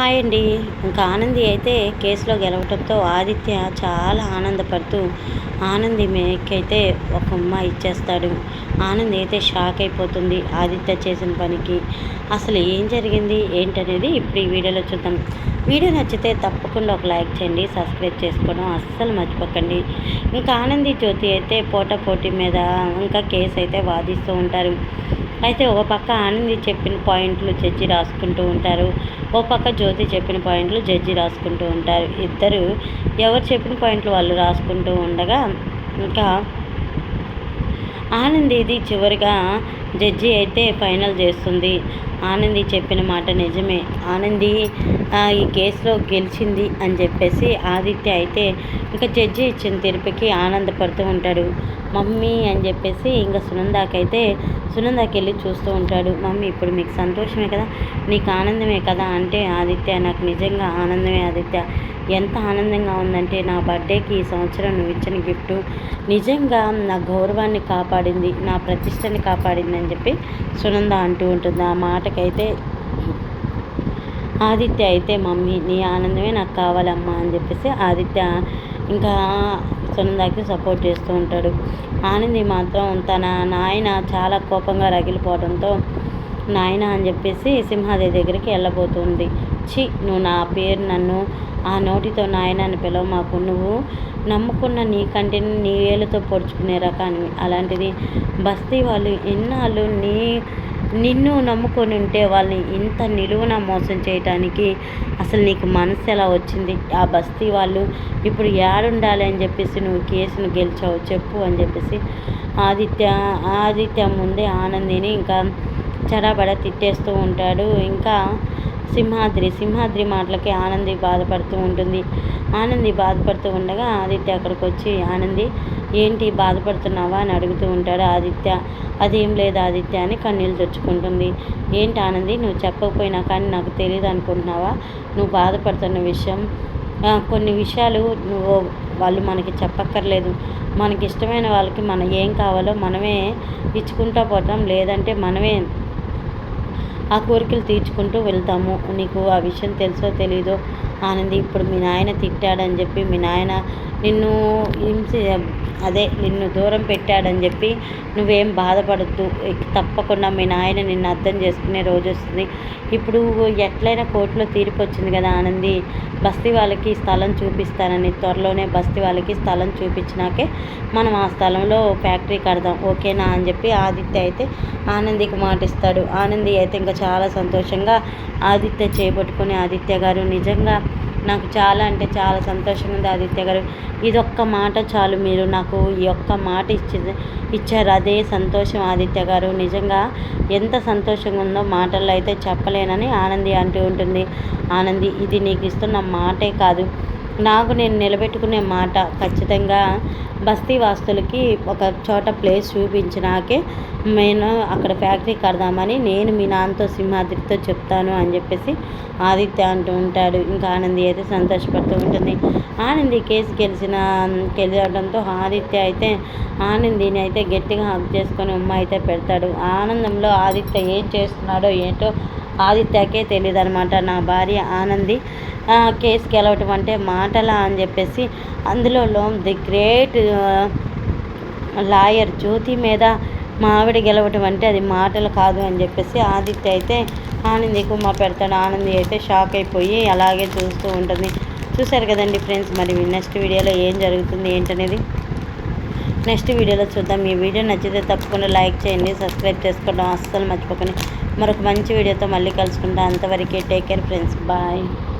Hi అండి. ఇంకా ఆనంది అయితే కేసులో గెలవటంతో ఆదిత్య చాలా ఆనందపడుతూ ఆనంది మేకైతే ఒక ఉమ్మ ఇచ్చేస్తాడు. ఆనంది అయితే షాక్ అయిపోతుంది ఆదిత్య చేసిన పనికి. అసలు ఏం జరిగింది? ఏంటనేది ఇప్పుడు ఈ వీడియోలో చూద్దాం. వీడియో నచ్చితే తప్పకుండా ఒక లైక్ చేయండి సబ్స్క్రైబ్ చేసుకోవడం అస్సలు మర్చిపోకండి. ఇంకా ఆనంది జ్యోతి అయితే పోటా పోటీ మీద ఇంకా కేసు అయితే వాదిస్తూ ఉంటారు. అయితే ఒక పక్క ఆనంది చెప్పిన పాయింట్లు జడ్జి రాసుకుంటూ ఉంటారు. ఒక పక్క జ్యోతి చెప్పిన పాయింట్లు జడ్జి రాసుకుంటూ ఉంటారు. ఇద్దరు ఎవరు చెప్పిన పాయింట్లు వాళ్ళు రాసుకుంటూ ఉండగా ఇంకా ఆనందిది చివరిగా జడ్జి అయితే ఫైనల్ చేస్తుంది. ఆనంది చెప్పిన మాట నిజమే. ఆనంది ఈ కేసులో గెలిచింది అని చెప్పేసి ఆదిత్య అయితే ఇంకా జడ్జి ఇచ్చిన తీర్పుకి ఆనందపడుతూ ఉంటాడు. మమ్మీ అని చెప్పేసి ఇంకా సునందాకైతే సునందాకి వెళ్ళి చూస్తూ ఉంటాడు. మమ్మీ ఇప్పుడు మీకు సంతోషమే కదా? నీకు ఆనందమే కదా? అంటే ఆదిత్య నాకు నిజంగా ఆనందమే ఆదిత్య. ఎంత ఆనందంగా ఉందంటే నా బర్త్డేకి ఈ సంవత్సరం నువ్వు ఇచ్చిన గిఫ్ట్ నిజంగా నా గౌరవాన్ని కాపాడింది నా ప్రతిష్టని కాపాడింది అని చెప్పి సునంద అంటూ ఉంటుంది. ఆ మాటకైతే ఆదిత్య అయితే మమ్మీ నీ ఆనందమే నాకు కావాలమ్మా అని చెప్పేసి ఆదిత్య ఇంకా సునందాకి సపోర్ట్ చేస్తూ ఉంటాడు. ఆనంది మాత్రం తన నాయన చాలా కోపంగా రగిలిపోవడంతో నాయన అని చెప్పేసి సింహాదేవి దగ్గరికి వెళ్ళబోతుంది. చి నువ్వు నా పేరు నన్ను ఆ నోటితో నాయన అని పిలవ మాకు. నువ్వు నమ్ముకున్న నీ కంటిని నీ ఏళ్ళతో పొడుచుకునే రకాన్ని. అలాంటిది బస్తీ వాళ్ళు ఎన్నాళ్ళు నీ నిన్ను నమ్ముకొని ఉంటే వాళ్ళని ఇంత నిలువున మోసం చేయటానికి అసలు నీకు మనసు ఎలా వచ్చింది? ఆ బస్తీ వాళ్ళు ఇప్పుడు ఏడుండాలి అని చెప్పేసి నువ్వు కేసును గెలిచావు చెప్పు అని చెప్పేసి ఆదిత్య ఆదిత్య ముందే ఆనందిని ఇంకా చరాబడ తిట్టేస్తూ ఉంటాడు. ఇంకా సింహాద్రి సింహాద్రి మాటలకి ఆనంది బాధపడుతూ ఉంటుంది. ఆనంది బాధపడుతూ ఉండగా ఆదిత్య అక్కడికి వచ్చి ఆనంది ఏంటి బాధపడుతున్నావా? అని అడుగుతూ ఉంటాడు ఆదిత్య. అదేం లేదు ఆదిత్య అని కన్నీళ్ళు తెచ్చుకుంటుంది ఏంటి ఆనంది నువ్వు చెప్పకపోయినా కానీ నాకు తెలియదు అనుకుంటున్నావా? నువ్వు బాధపడుతున్న విషయం కొన్ని విషయాలు నువ్వు వాళ్ళు మనకి చెప్పక్కర్లేదు. మనకి ఇష్టమైన వాళ్ళకి మనం ఏం కావాలో మనమే ఇచ్చుకుంటూ పోతాం. లేదంటే మనమే ఆ కోరికలు తీర్చుకుంటూ వెళ్తాము. నీకు ఆ విషయం తెలుసో తెలీదో ఆనంది ఇప్పుడు మీ నాయన తిట్టాడని చెప్పి మీ నాయన నిన్ను హింస అదే నిన్ను దూరం పెట్టాడని చెప్పి నువ్వేం బాధపడద్దు. తప్పకుండా మీ నాయన నిన్ను అర్థం చేసుకునే రోజు వస్తుంది. ఇప్పుడు ఎట్లయినా కోర్టులో తీర్పు వచ్చింది కదా ఆనంది. బస్తీ వాళ్ళకి స్థలం చూపిస్తానని త్వరలోనే బస్తీ వాళ్ళకి స్థలం చూపించినాకే మనం ఆ స్థలంలో ఫ్యాక్టరీ కడదాం. ఓకేనా? అని చెప్పి ఆదిత్య అయితే ఆనందికి మాటిస్తాడు. ఆనంది అయితే ఇంకా చాలా సంతోషంగా ఆదిత్య చేపట్టుకుని ఆదిత్య గారు నిజంగా నాకు చాలా అంటే చాలా సంతోషంగా ఉంది ఆదిత్య గారు. ఇదొక్క మాట చాలు మీరు నాకు ఈ ఒక్క మాట ఇచ్చి ఇచ్చారు. అదే సంతోషం ఆదిత్య గారు. నిజంగా ఎంత సంతోషంగా ఉందో మాటల్లో అయితే చెప్పలేనని ఆనంది అంటూ ఉంటుంది. ఆనంది ఇది నీకు ఇస్తున్న మాటే కాదు. నాకు నేను నిలబెట్టుకునే మాట ఖచ్చితంగా బస్తీ వాస్తులకి ఒక చోట ప్లేస్ చూపించినాకే నేను అక్కడ ఫ్యాక్టరీ కడదామని నేను మీ నాన్నతో సింహాద్రితో చెప్తాను అని చెప్పేసి ఆదిత్య అంటూ ఉంటాడు. ఇంకా ఆనంది అయితే సంతోషపడుతూ ఉంటుంది. ఆనంది కేసు గెలిచిన గెలవడంతో ఆదిత్య అయితే ఆనందిని అయితే గట్టిగా హక్ చేసుకొని ఉమ్మ అయితే పెడతాడు. ఆనందంలో ఆదిత్య ఏం చేస్తున్నాడో ఏంటో ఆదిత్యకే తెలియదు అనమాట నా భార్య ఆనంది కేసు గెలవటం అంటే మాటలా అని చెప్పేసి అందులో ది గ్రేట్ లాయర్ జ్యోతి మీద మా ఆవిడ గెలవటం అంటే అది మాటలు కాదు అని చెప్పేసి ఆదిత్య అయితే ఆనంది కుమ్మ పెడతాడు. ఆనంది అయితే షాక్ అయిపోయి అలాగే చూస్తూ ఉంటుంది. చూసారు కదండి ఫ్రెండ్స్ మరి నెక్స్ట్ వీడియోలో ఏం జరుగుతుంది ఏంటనేది? నెక్స్ట్ వీడియోలో చూద్దాం. ఈ వీడియో నచ్చితే తప్పకుండా లైక్ చేయండి సబ్స్క్రైబ్ చేసుకోవడం అస్సలు మర్చిపోకండి. మరొక మంచి వీడియోతో మళ్ళీ కలుసుకుంటా. అంతవరకే టేక్ కేర్ ఫ్రెండ్స్ బాయ్